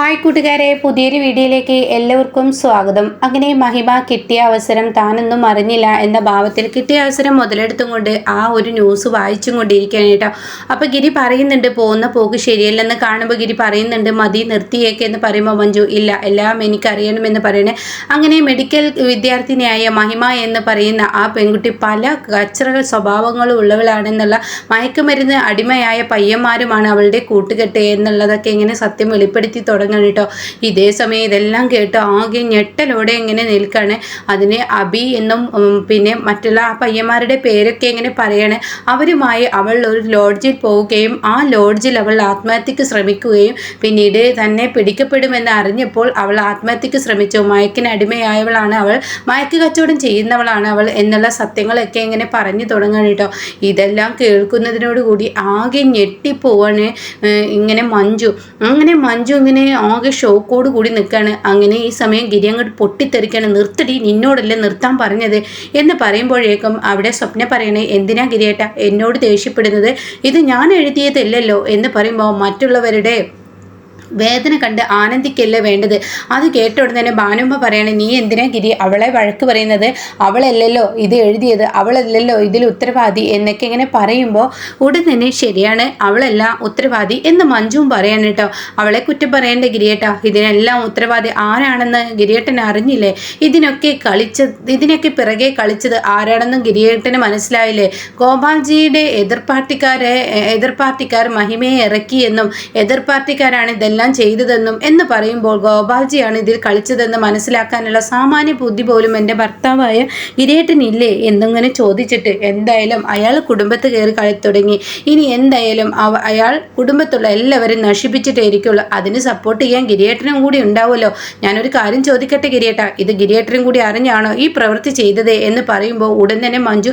Hi കൂട്ടുകാരെ പുതിയൊരു വീഡിയോയിലേക്ക് എല്ലാവർക്കും സ്വാഗതം. അങ്ങനെ മഹിമ കിട്ടിയ അവസരം താനൊന്നും അറിഞ്ഞില്ല എന്ന ഭാവത്തിൽ കിട്ടിയ അവസരം മുതലെടുത്തും കൊണ്ട് ആ ഒരു ന്യൂസ് വായിച്ചും കൊണ്ടിരിക്കുകയാണ് കേട്ടോ. അപ്പോൾ ഗിരി പറയുന്നുണ്ട് പോകുന്ന പോക്ക് ശരിയല്ലെന്ന് കാണുമ്പോൾ ഗിരി പറയുന്നുണ്ട് മതി നിർത്തിയേക്ക് എന്ന് പറയുമ്പോൾ മഞ്ജു ഇല്ല എല്ലാം എനിക്കറിയണമെന്ന് പറയണേ. അങ്ങനെ മെഡിക്കൽ വിദ്യാർത്ഥിനിയായ മഹിമ എന്ന് പറയുന്ന ആ പെൺകുട്ടി പല കച്ചറകൾ സ്വഭാവങ്ങളും ഉള്ളവളാണെന്നുള്ള മയക്കുമരുന്ന് അടിമയായ പയ്യന്മാരുമാണ് അവളുടെ കൂട്ടുകെട്ട് എന്നുള്ളതൊക്കെ ഇങ്ങനെ സത്യം വെളിപ്പെടുത്തി തുടങ്ങണം കേട്ടോ. ഇതേ സമയം ഇതെല്ലാം കേട്ട് ആകെ ഞെട്ടലോടെ ഇങ്ങനെ നിൽക്കാണ്. അതിനെ അബി എന്നും പിന്നെ മറ്റുള്ള ആ പയ്യന്മാരുടെ പേരൊക്കെ ഇങ്ങനെ പറയാണ്. അവരുമായി അവൾ ഒരു ലോഡ്ജിൽ പോവുകയും ആ ലോഡ്ജിൽ അവൾ ആത്മഹത്യക്ക് ശ്രമിക്കുകയും പിന്നീട് തന്നെ പിടിക്കപ്പെടുമെന്ന് അറിഞ്ഞപ്പോൾ അവൾ ആത്മഹത്യക്ക് ശ്രമിച്ചു. മയക്കിന് അടിമയായവളാണ് അവൾ. മയക്ക് കച്ചവടം ചെയ്യുന്നവളാണ് അവൾ എന്നുള്ള സത്യങ്ങളൊക്കെ ഇങ്ങനെ പറഞ്ഞു തുടങ്ങണം കേട്ടോ. ഇതെല്ലാം കേൾക്കുന്നതിനോടുകൂടി ആകെ ഞെട്ടിപ്പോവാണ് ഇങ്ങനെ മഞ്ജു. അങ്ങനെ മഞ്ജു ഇങ്ങനെ ആകെ ഷോക്കോട് കൂടി നിൽക്കുകയാണ് അങ്ങനെ ഈ സമയം ഗിരി അങ്ങോട്ട് പൊട്ടിത്തെറിക്കാണ്. നിർത്തടി നിന്നോടല്ലേ നിർത്താൻ പറഞ്ഞത് എന്ന് പറയുമ്പോഴേക്കും അവിടെ സ്വപ്ന പറയണേ എന്തിനാ ഗിരിയേട്ട എന്നോട് ദേഷ്യപ്പെടുന്നത്? ഇത് ഞാൻ എഴുതിയതല്ലല്ലോ എന്ന് പറയുമ്പോൾ മറ്റുള്ളവരുടെ വേദന കണ്ട് ആനന്ദിക്കല്ലേ വേണ്ടത്? അത് കേട്ട ഉടനെ തന്നെ ഭാനുമ്മ നീ എന്തിനാ ഗിരി അവളെ വഴക്ക് പറയുന്നത്? അവളല്ലല്ലോ ഇത് എഴുതിയത് അവളല്ലല്ലോ ഇതിൽ ഉത്തരവാദി എന്നൊക്കെ ഇങ്ങനെ പറയുമ്പോൾ ഉടൻ തന്നെ ശരിയാണ് അവളല്ല ഉത്തരവാദി എന്ന് മഞ്ജുവും പറയാണ് കേട്ടോ. അവളെ കുറ്റം പറയേണ്ട ഗിരിയേട്ടാ ഇതിനെല്ലാം ഉത്തരവാദി ആരാണെന്ന് ഗിരിയേട്ടൻ അറിഞ്ഞില്ലേ? ഇതിനൊക്കെ കളിച്ചത് ഇതിനൊക്കെ പിറകെ കളിച്ചത് ആരാണെന്നും ഗിരിയേട്ടന് മനസ്സിലായില്ലേ? ഗോപാൽജിയുടെ എതിർ പാർട്ടിക്കാരെ എതിർ പാർട്ടിക്കാർ മഹിമയെ ഇറക്കിയെന്നും എതിർ പാർട്ടിക്കാരാണ് ഇതെല്ലാം ചെയ്തതെന്നും എന്ന് പറയുമ്പോൾ ഗോപാൽജിയാണ് ഇതിൽ കളിച്ചതെന്ന് മനസ്സിലാക്കാനുള്ള സാമാന്യ ബുദ്ധി പോലും എന്റെ ഭർത്താവായ ഇരേട്ടനില്ലേ എന്നിങ്ങനെ ചോദിച്ചിട്ട് എന്തായാലും അയാൾ കുടുംബത്ത് കയറി കളി തുടങ്ങി ഇനി എന്തായാലും അവ അയാൾ കുടുംബത്തുള്ള എല്ലാവരും നശിപ്പിച്ചിട്ടേ ഇരിക്കുള്ളൂ അതിന് സപ്പോർട്ട് ചെയ്യാൻ ഗിരിയേട്ടനും കൂടി ഉണ്ടാവുമല്ലോ. ഞാനൊരു കാര്യം ചോദിക്കട്ടെ ഗിരിയേട്ട? ഇത് ഗിരിയേട്ടനും കൂടി അറിഞ്ഞാണോ ഈ പ്രവൃത്തി ചെയ്തത് എന്ന് പറയുമ്പോൾ ഉടൻ തന്നെ മഞ്ജു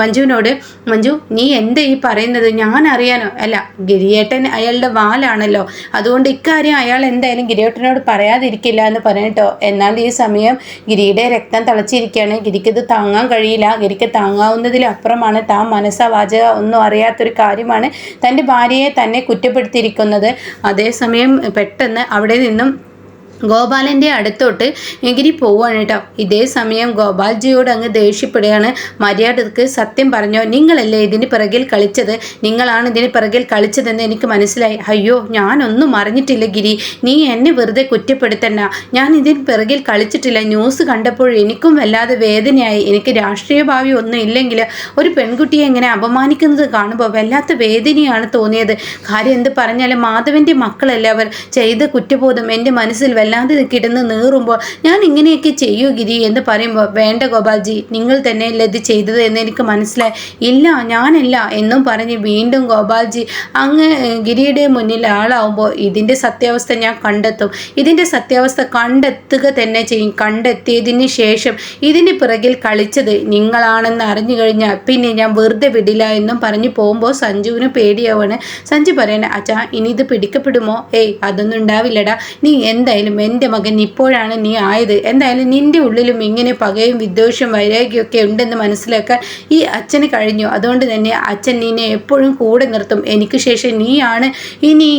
മഞ്ജുവിനോട് മഞ്ജു നീ എന്താ ഈ പറയുന്നത്? ഞാൻ അറിയാനോ അല്ല ഗിരിയേട്ടൻ അയാളുടെ വാലാണല്ലോ. അതുകൊണ്ട് ഇക്കാര്യം അയാൾ എന്തായാലും ഗിരിയോട്ടനോട് പറയാതിരിക്കില്ല എന്ന് പറയട്ടോ എന്നാൽ ഈ സമയം ഗിരിയുടെ രക്തം തിളച്ചിരിക്കുകയാണ്. ഗിരിക്ക് ഇത് താങ്ങാൻ കഴിയില്ല. ഗിരിക്ക് താങ്ങാവുന്നതിലപ്പുറമാണ് താൻ മനസ്സാ വാചക ഒന്നും അറിയാത്തൊരു കാര്യമാണ് തന്റെ ഭാര്യയെ തന്നെ കുറ്റപ്പെടുത്തിയിരിക്കുന്നത്. അതേസമയം പെട്ടെന്ന് അവിടെ നിന്നും ഗോപാലന്റെ അടുത്തോട്ട് എങ്കിരി പോവാണ് കേട്ടോ ഇതേ സമയം ഗോപാൽജിയോട് അങ്ങ് ദേഷ്യപ്പെടുകയാണ്. മര്യാദയ്ക്ക് സത്യം പറഞ്ഞോ നിങ്ങളല്ലേ ഇതിന് പിറകിൽ കളിച്ചത്? നിങ്ങളാണ് ഇതിന് പിറകിൽ കളിച്ചതെന്ന് എനിക്ക് മനസ്സിലായി. അയ്യോ ഞാനൊന്നും അറിഞ്ഞിട്ടില്ല ഗിരി. നീ എന്നെ വെറുതെ കുറ്റപ്പെടുത്തണ്ട. ഞാൻ ഇതിന് പിറകിൽ കളിച്ചിട്ടില്ല. ന്യൂസ് കണ്ടപ്പോൾ എനിക്കും വല്ലാതെ വേദനയായി. എനിക്ക് രാഷ്ട്രീയ ഭാവി ഒന്നും ഇല്ലെങ്കിൽ ഒരു പെൺകുട്ടിയെ എങ്ങനെ അപമാനിക്കുന്നത് കാണുമ്പോൾ വല്ലാത്ത വേദനയാണ് തോന്നിയത്. കാര്യം എന്ത് പറഞ്ഞാലും മാധവന്റെ മക്കളല്ലേ അവർ ചെയ്ത കുറ്റബോധം എന്റെ മനസ്സിൽ വല്ലാതെ കിടന്ന് നീറുമ്പോൾ ഞാൻ ഇങ്ങനെയൊക്കെ ചെയ്യൂ ഗിരി? എന്ന് പറയുമ്പോൾ വേണ്ട ഗോപാൽജി നിങ്ങൾ തന്നെയല്ലേ ഇത് ചെയ്തത് എന്ന് എനിക്ക് മനസ്സിലായി. ഇല്ല ഞാനല്ല എന്നും പറഞ്ഞ് വീണ്ടും ഗോപാൽജി അങ്ങ് ഗിരിയുടെ മുന്നിൽ ആളാവുമ്പോൾ ഇതിന്റെ സത്യാവസ്ഥ ഞാൻ കണ്ടെത്തും. ഇതിന്റെ സത്യാവസ്ഥ കണ്ടെത്തുക തന്നെ ചെയ്യും. കണ്ടെത്തിയതിന് ശേഷം ഇതിന് പിറകിൽ കളിച്ചത് നിങ്ങളാണെന്ന് അറിഞ്ഞു കഴിഞ്ഞാൽ പിന്നെ ഞാൻ വെറുതെ വിടില്ല എന്നും പറഞ്ഞു പോകുമ്പോൾ സഞ്ജുവിന് പേടിയാവാണ്. സഞ്ജു പറയണ അച്ഛാ ഇനി ഇത് പിടിക്കപ്പെടുമോ? ഏയ് അതൊന്നും ഉണ്ടാവില്ലടാ. നീ എന്തായാലും എന്റെ മകൻ ഇപ്പോഴാണ് നീ ആയത്. എന്തായാലും നിന്റെ ഉള്ളിലും ഇങ്ങനെ പകയും വിദ്വേഷവും വൈരാഗ്യമൊക്കെ ഉണ്ടെന്ന് മനസ്സിലാക്കാൻ ഈ അച്ഛന് കഴിഞ്ഞു. അതുകൊണ്ട് തന്നെ അച്ഛൻ നിന്നെ എപ്പോഴും കൂടെ നിർത്തും. എനിക്ക് ശേഷം നീയാണ് ഇനി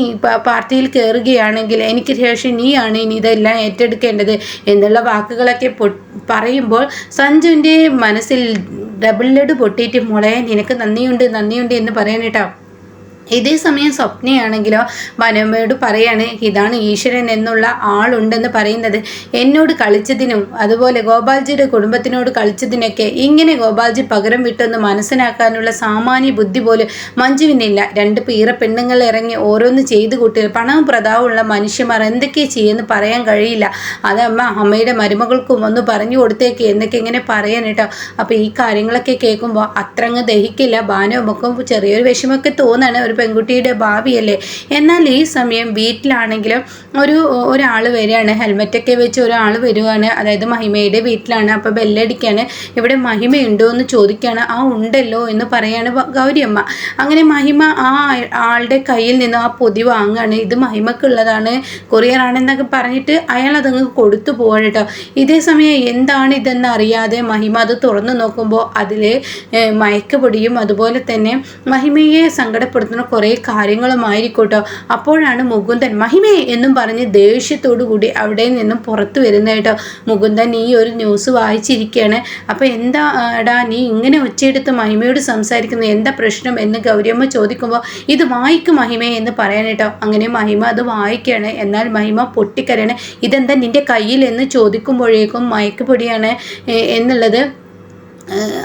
പാർട്ടിയിൽ കയറുകയാണെങ്കിൽ എനിക്ക് ശേഷം നീയാണ് ഇനി ഇതെല്ലാം ഏറ്റെടുക്കേണ്ടത് എന്നുള്ള വാക്കുകളൊക്കെ പറയുമ്പോൾ സഞ്ജുവിന്റെ മനസ്സിൽ ഡബിൾ ലഡ് പൊട്ടിയിട്ട് മുളയാൻ നിനക്ക് നന്ദിയുണ്ട് നന്ദിയുണ്ട് എന്ന് പറയാനേട്ടോ ഇതേ സമയം സ്വപ്നയാണെങ്കിലോ വനമ്മയോട് പറയാണ് ഇതാണ് ഈശ്വരൻ എന്നുള്ള ആളുണ്ടെന്ന് പറയുന്നത്. എന്നോട് കളിച്ചതിനും അതുപോലെ ഗോപാൽജിയുടെ കുടുംബത്തിനോട് കളിച്ചതിനൊക്കെ ഇങ്ങനെ ഗോപാൽജി പകരം വിട്ടെന്ന് മനസ്സിലാക്കാനുള്ള സാമാന്യ ബുദ്ധി പോലും മഞ്ജുവിനില്ല. രണ്ട് പീറ പെണ്ണുങ്ങൾ ഇറങ്ങി ഓരോന്ന് ചെയ്തു കൂട്ടിയാൽ പണവും പ്രതാവുമുള്ള മനുഷ്യന്മാർ എന്തൊക്കെ ചെയ്യുമെന്ന് പറയാൻ കഴിയില്ല. അത് അമ്മ അമ്മയുടെ മരുമകൾക്കും ഒന്ന് പറഞ്ഞു കൊടുത്തേക്ക് എന്നൊക്കെ ഇങ്ങനെ പറയാൻ കേട്ടോ. അപ്പോൾ ഈ കാര്യങ്ങളൊക്കെ കേൾക്കുമ്പോൾ അത്രങ്ങ് ദഹിക്കില്ല ബാനവുമൊക്കെ ചെറിയൊരു വിഷമമൊക്കെ തോന്നാണ്. ഒരു പെൺകുട്ടിയുടെ ഭാവിയല്ലേ? എന്നാൽ ഈ സമയം വീട്ടിലാണെങ്കിലും ഒരു ഒരാൾ വരികയാണ്. ഹെൽമെറ്റൊക്കെ വെച്ച് ഒരാൾ വരുവാണ്. അതായത് മഹിമയുടെ വീട്ടിലാണ്. അപ്പോൾ ബെല്ലടിക്കാണ്. ഇവിടെ മഹിമയുണ്ടോ എന്ന് ചോദിക്കുകയാണ് ആ ഉണ്ടല്ലോ എന്ന് പറയാണ് ഗൗരിയമ്മ. അങ്ങനെ മഹിമ ആ ആളുടെ കയ്യിൽ നിന്ന് ആ പൊതി വാങ്ങുകയാണ്. ഇത് മഹിമക്കുള്ളതാണ് കൊറിയർ ആണെന്നൊക്കെ പറഞ്ഞിട്ട് അയാൾ അതങ്ങ് കൊടുത്തു പോവാണ് കേട്ടോ. ഇതേ സമയം എന്താണ് ഇതെന്ന് അറിയാതെ മഹിമ അത് തുറന്നു നോക്കുമ്പോൾ അതിൽ മയക്കുപൊടിയും അതുപോലെ തന്നെ മഹിമയെ സങ്കടപ്പെടുത്തുന്ന കുറേ കാര്യങ്ങളുമായിരിക്കോട്ടോ. അപ്പോഴാണ് മുകുന്ദൻ മഹിമേ എന്നും പറഞ്ഞ് കൂടി അവിടെ നിന്നും പുറത്തു വരുന്ന മുകുന്ദൻ ഈ ഒരു ന്യൂസ് വായിച്ചിരിക്കുകയാണ്. അപ്പോൾ എന്താ എടാ നീ ഇങ്ങനെ ഒച്ചയെടുത്ത് മഹിമയോട് സംസാരിക്കുന്നത് എന്താ പ്രശ്നം എന്ന് ഗൗരിയമ്മ ചോദിക്കുമ്പോൾ ഇത് വായിക്കും മഹിമേ എന്ന് പറയാൻ കേട്ടോ. അങ്ങനെ മഹിമ അത് വായിക്കുകയാണ്. എന്നാൽ മഹിമ പൊട്ടിക്കരയാണ്. ഇതെന്താ നിന്റെ കയ്യിൽ? എന്ന് ചോദിക്കുമ്പോഴേക്കും മയക്കുപൊടിയാണ് എന്നുള്ളത്.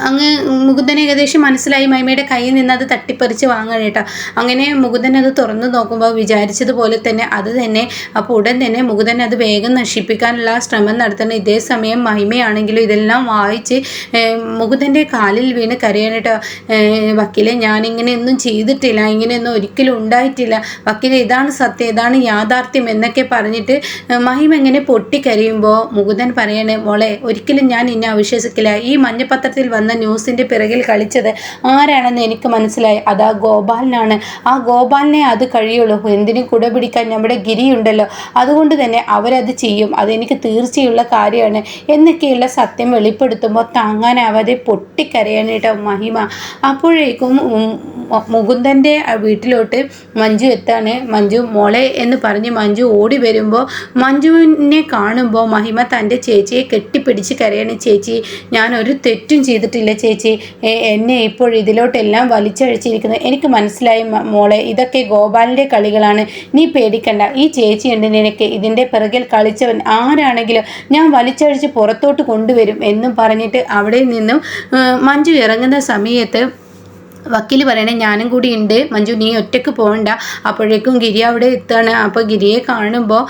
അങ്ങ് മുകുന്ദൻ ഏകദേശം മനസ്സിലായി. മൈമയുടെ കയ്യിൽ നിന്ന് അത് തട്ടിപ്പറിച്ച് വാങ്ങണം കേട്ടോ. അങ്ങനെ മുകുന്ദൻ അത് തുറന്നു നോക്കുമ്പോൾ വിചാരിച്ചതുപോലെ തന്നെ അത് തന്നെ അപ്പോൾ ഉടൻ തന്നെ മുകുന്ദൻ അത് വേഗം നശിപ്പിക്കാനുള്ള ശ്രമം നടത്തണം. ഇതേ സമയം മഹിമയാണെങ്കിലും ഇതെല്ലാം വായിച്ച് മുകുന്ദന്റെ കാലിൽ വീണ് കരയാണ് കേട്ടോ. വക്കീലെ ഞാനിങ്ങനെയൊന്നും ചെയ്തിട്ടില്ല. ഇങ്ങനെയൊന്നും ഒരിക്കലും ഉണ്ടായിട്ടില്ല. വക്കീലെ ഇതാണ് സത്യം. ഇതാണ് യാഥാർത്ഥ്യം എന്നൊക്കെ പറഞ്ഞിട്ട് മഹിമ ഇങ്ങനെ പൊട്ടിക്കരയുമ്പോൾ മുകുന്ദൻ പറയണേ മോളെ ഒരിക്കലും ഞാൻ ഇന്നെ അവിശ്വസിക്കില്ല. ഈ മഞ്ഞപ്പത്ര പത്രത്തിൽ വന്ന ന്യൂസിന്റെ പിറകിൽ കളിച്ചത് ആരാണെന്ന് എനിക്ക് മനസ്സിലായി. അത് ഗോപാലിനാണ്. ആ ഗോപാലിനെ അത് കഴിയുള്ളൂ. എന്തിനും കുട പിടിക്കാൻ നമ്മുടെ ഗിരിയുണ്ടല്ലോ അതുകൊണ്ട് തന്നെ അവരത് ചെയ്യും. അതെനിക്ക് തീർച്ചയുള്ള കാര്യമാണ്. എന്നൊക്കെയുള്ള സത്യം വെളിപ്പെടുത്തുമ്പോൾ താങ്ങാനാവാതെ പൊട്ടിക്കരയാണ് കേട്ടോ മഹിമ. അപ്പോഴേക്കും മുകുന്ദന്റെ വീട്ടിലോട്ട് മഞ്ജു എത്താണ്. മഞ്ജു മോളെ എന്ന് പറഞ്ഞ് മഞ്ജു ഓടി വരുമ്പോൾ മഞ്ജുവിനെ കാണുമ്പോൾ മഹിമ തന്റെ ചേച്ചിയെ കെട്ടിപ്പിടിച്ച് കരയാണ് ചേച്ചി ഞാൻ ഒരു തെറ്റും ചെയ്തിട്ടില്ല ചേച്ചി. എന്നെ ഇപ്പോൾ ഇതിലോട്ടെല്ലാം വലിച്ചഴിച്ചിരിക്കുന്നത് എനിക്ക് മനസ്സിലായി മോളെ ഇതൊക്കെ ഗോപാലിന്റെ കളികളാണ്. നീ പേടിക്കണ്ട. ഈ ചേച്ചി ചേച്ചിയുണ്ട് നിനക്ക്. ഇതിന്റെ പിറകിൽ കളിച്ചവൻ ആരാണെങ്കിലും ഞാൻ വലിച്ചഴിച്ച് പുറത്തോട്ട് കൊണ്ടുവരും എന്നും പറഞ്ഞിട്ട് അവിടെ നിന്നും മഞ്ജു ഇറങ്ങുന്ന സമയത്ത് വക്കീൽ പറയണേ ഞാനും കൂടി ഉണ്ട് മഞ്ജു നീ ഒറ്റയ്ക്ക് പോകണ്ട അപ്പോഴേക്കും ഗിരി അവിടെ എത്തുകയാണ് അപ്പോൾ ഗിരിയെ കാണുമ്പോൾ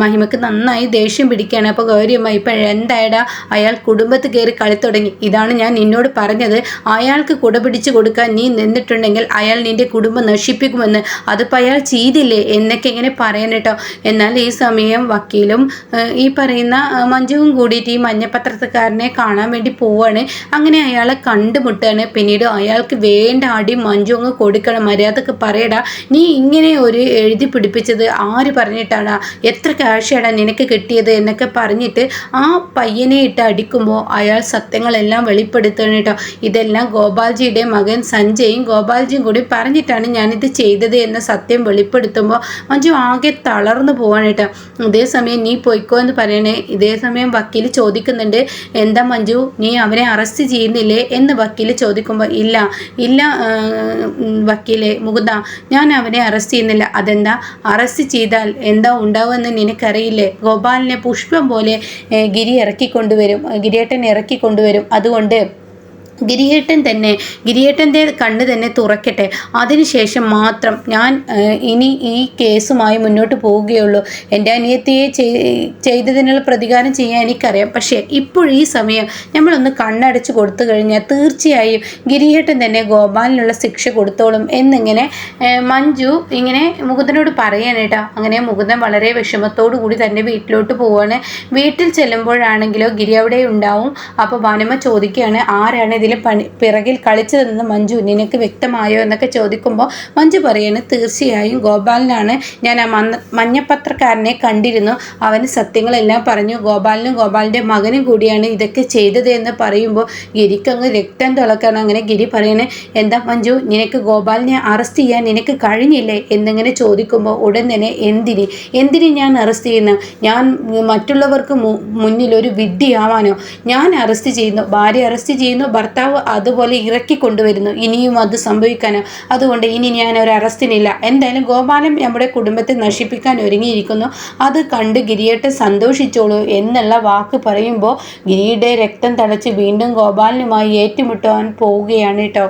മഹിമക്ക് നന്നായി ദേഷ്യം പിടിക്കുകയാണ് അപ്പോൾ ഗൗരിയമ്മ ഇപ്പം എന്തായടാ? അയാൾ കുടുംബത്ത് കയറി കളി തുടങ്ങി. ഇതാണ് ഞാൻ നിന്നോട് പറഞ്ഞത്. അയാൾക്ക് കുട പിടിച്ച് കൊടുക്കാൻ നീ നിന്നിട്ടുണ്ടെങ്കിൽ അയാൾ നിന്റെ കുടുംബം നശിപ്പിക്കുമെന്ന്. അതിപ്പോൾ അയാൾ ചെയ്തില്ലേ? എന്നൊക്കെ ഇങ്ങനെ പറയാൻ കേട്ടോ. എന്നാൽ ഈ സമയം വക്കീലും ഈ പറയുന്ന മഞ്ജുവും കൂടിയിട്ട് ഈ മഞ്ഞപ്പത്രക്കാരനെ കാണാൻ വേണ്ടി പോവാണ്. അങ്ങനെ അയാളെ കണ്ടുമുട്ടുകയാണ് പിന്നീട് അയാൾക്ക് വേ വേണ്ട അടി മഞ്ജു അങ്ങ് കൊടുക്കണം മര്യാദയ്ക്ക് പറയടാ. നീ ഇങ്ങനെ ഒരു എഴുതി പിടിപ്പിച്ചത് ആര് പറഞ്ഞിട്ടാണ് എത്ര ക്യാഷാടാ നിനക്ക് കിട്ടിയത് എന്നൊക്കെ പറഞ്ഞിട്ട് ആ പയ്യനെ ഇട്ട് അടിക്കുമ്പോൾ അയാൾ സത്യങ്ങളെല്ലാം വെളിപ്പെടുത്തണം കേട്ടോ. ഇതെല്ലാം ഗോപാൽജിയുടെ മകൻ സഞ്ജയും ഗോപാൽജിയും കൂടി പറഞ്ഞിട്ടാണ് ഞാനിത് ചെയ്തത് എന്ന സത്യം വെളിപ്പെടുത്തുമ്പോൾ മഞ്ജു ആകെ തളർന്നു പോവാണ് കേട്ടോ. ഇതേസമയം നീ പോയിക്കോ എന്ന് പറയണേ. ഇതേ സമയം വക്കീൽ ചോദിക്കുന്നുണ്ട് എന്താ മഞ്ജു നീ അവനെ അറസ്റ്റ് ചെയ്യുന്നില്ലേ? എന്ന് വക്കീൽ ചോദിക്കുമ്പോൾ ഇല്ല ഇല്ല വക്കീലെ മുകുന്ദ ഞാൻ അവനെ അറസ്റ്റ് ചെയ്യുന്നില്ല. അതെന്താ? അറസ്റ്റ് ചെയ്താൽ എന്താ ഉണ്ടാവുമെന്ന് നിനക്കറിയില്ലേ? ഗോപാലിനെ പുഷ്പം പോലെ ഗിരി ഇറക്കിക്കൊണ്ടുവരും. ഗിരിയേട്ടൻ ഇറക്കിക്കൊണ്ടുവരും. അതുകൊണ്ട് ഗിരിയേട്ടൻ തന്നെ ഗിരിയേട്ടന്റെ കണ്ണ് തന്നെ തുറക്കട്ടെ. അതിനുശേഷം മാത്രം ഞാൻ ഇനി ഈ കേസുമായി മുന്നോട്ട് പോവുകയുള്ളൂ. എന്റെ അനിയത്തിയെ ചെയ്തതിനുള്ള പ്രതികാരം ചെയ്യാൻ എനിക്കറിയാം. പക്ഷേ ഇപ്പോൾ ഈ സമയം നമ്മളൊന്ന് കണ്ണടച്ച് കൊടുത്തു കഴിഞ്ഞാൽ തീർച്ചയായും ഗിരിയേട്ടൻ തന്നെ ഗോപാലിനുള്ള ശിക്ഷ കൊടുത്തോളും എന്നിങ്ങനെ മഞ്ജു ഇങ്ങനെ മുകുന്ദനോട് പറയാനേട്ടാ അങ്ങനെ മുകുന്ദൻ വളരെ വിഷമത്തോടു കൂടി തന്നെ വീട്ടിലോട്ട് പോവാണ്. വീട്ടിൽ ചെല്ലുമ്പോഴാണെങ്കിലോ ഗിരി അവിടെ ഉണ്ടാവും. അപ്പോൾ വനമ ചോദിക്കുകയാണ് ആരാണ് ഇതിൽ എന്തെങ്കിലും പണി പിറകിൽ കളിച്ചു കളിച്ചതെന്ന് മഞ്ജു നിനക്ക് വ്യക്തമായോ എന്നൊക്കെ ചോദിക്കുമ്പോൾ മഞ്ജു പറയാണ് തീർച്ചയായും ഗോപാലിനാണ് ഞാൻ ആ മഞ്ഞ മഞ്ഞപ്പത്രക്കാരനെ കണ്ടിരുന്നു. അവന് സത്യങ്ങളെല്ലാം പറഞ്ഞു. ഗോപാലിനും ഗോപാലിന്റെ മകനും കൂടിയാണ് ഇതൊക്കെ ചെയ്തത് എന്ന് പറയുമ്പോൾ ഗിരിക്കങ്ങ് രക്തം തിളക്കാണ്. അങ്ങനെ ഗിരി പറയണേ എന്താ മഞ്ജു നിനക്ക് ഗോപാലിനെ അറസ്റ്റ് ചെയ്യാൻ നിനക്ക് കഴിഞ്ഞില്ലേ? എന്നിങ്ങനെ ചോദിക്കുമ്പോൾ ഉടൻ തന്നെ എന്തിന്? എന്തിന് ഞാൻ അറസ്റ്റ് ചെയ്യുന്നു? ഞാൻ മറ്റുള്ളവർക്ക് മുന്നിൽ ഒരു വിഡ്ഢിയാവാനോ? ഞാൻ അറസ്റ്റ് ചെയ്യുന്നു. ഭാര്യ അറസ്റ്റ് ചെയ്യുന്നു. ഭർത്താവ് ഭർത്താവ് അതുപോലെ ഇറക്കി കൊണ്ടുവരുന്നു. ഇനിയും അത് സംഭവിക്കാനോ? അതുകൊണ്ട് ഇനി ഞാൻ ഒരു അറസ്റ്റിനില്ല. എന്തായാലും ഗോപാലൻ നമ്മുടെ കുടുംബത്തെ നശിപ്പിക്കാൻ ഒരുങ്ങിയിരിക്കുന്നു. അത് കണ്ട് ഗിരിയേട്ട് സന്തോഷിച്ചോളൂ എന്നുള്ള വാക്ക് പറയുമ്പോൾ ഗിരിയുടെ രക്തം തളച്ച് വീണ്ടും ഗോപാലനുമായി ഏറ്റുമുട്ടുവാൻ പോവുകയാണ് കേട്ടോ